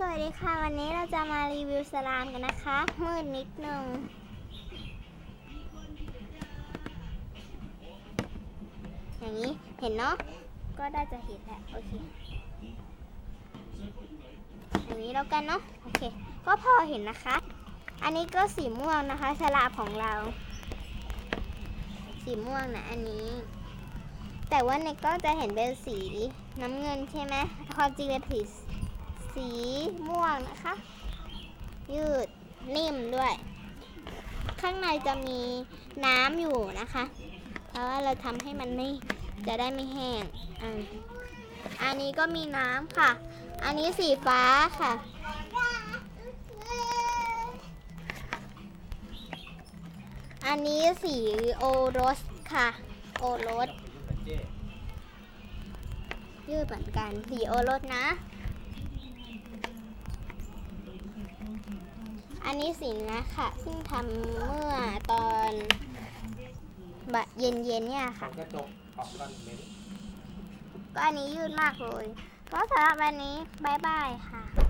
สวัสดีค่ะ วันนี้เราจะมารีวิวสลามกันนะคะ มืดนิดนึงอย่างนี้เห็นเนาะก็ได้จะเห็นแหละโอเคอย่างนี้แล้วกันเนาะโอเค ก็พอเห็นนะคะ อันนี้ก็สีม่วงนะคะ สลามของเรา สีม่วงนะอันนี้แต่ว่าในก็จะเห็นเป็นสีน้ำเงินใช่ไหมความจริงเป็นสี สีม่วงนะคะ ยืดนิ่มด้วย ข้างในจะมีน้ำอยู่นะคะเพราะว่าเราทำให้มันไม่จะได้ไม่แห้งอันนี้ก็มีน้ำค่ะ อันนี้สีฟ้าค่ะอันนี้สีโอรสค่ะ โอรสยืดเหมือนกัน สีโอรสนะ อันนี้สีนื้อค่ะซึ่งทำเมื่อตอนบะเย็นๆเนี่ยค่ะ กระจกออกก่อนเม้นก็อันนี้ยืดมากเลย ก็สำหรับวันนี้บายบายค่ะ